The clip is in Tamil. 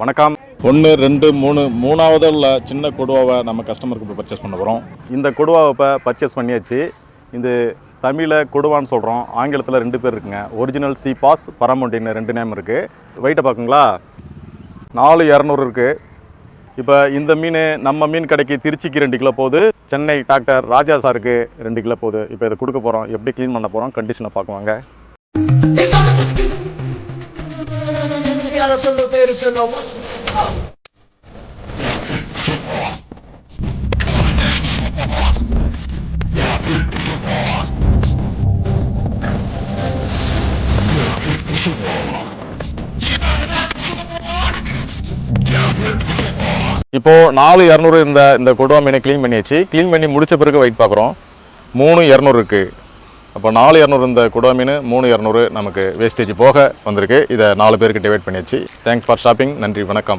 வணக்கம். ஒன்று ரெண்டு மூணு மூணாவது உள்ள சின்ன கொடுவாவை நம்ம கஸ்டமருக்கு இப்போ பர்ச்சேஸ் பண்ண போகிறோம் இந்த கொடுவாவை இப்போ பர்ச்சேஸ் பண்ணியாச்சு. இது தமிழில் கொடுவான்னு சொல்கிறோம் ஆங்கிலத்தில் ரெண்டு பேர் இருக்குங்க. ஒரிஜினல் சி பாஸ் பரமௌண்டின்னு ரெண்டு நேம் இருக்குது வெயிட்டை பார்க்குங்களா? நாலு இரநூறு இருக்குது இப்போ இந்த மீன் நம்ம மீன் கடைக்கு திருச்சிக்கு ரெண்டு கிலோ போகுது. சென்னை டாக்டர் ராஜா சாருக்கு ரெண்டு கிலோ போகுது. இப்போ இதை கொடுக்க போகிறோம் எப்படி க்ளீன் பண்ண போகிறோம் கண்டிஷனை பார்க்குவாங்க Ela só não இப்போ நாலு இரநூறு இந்த இந்த கொடுவா மீனை க்ளீன் பண்ணியாச்சு. க்ளீன் பண்ணி முடிச்ச பிறகு வெயிட் பார்க்குறோம். மூணு இரநூறு இருக்குது அப்போ நாலு இரநூறு இந்த குடோ மீன் மூணு இரநூறு நமக்கு வேஸ்டேஜ் போக வந்திருக்கு. இதை நாலு பேருக்கு டிவைட் பண்ணியாச்சு. தேங்க்ஸ் ஃபார் ஷாப்பிங் நன்றி வணக்கம்.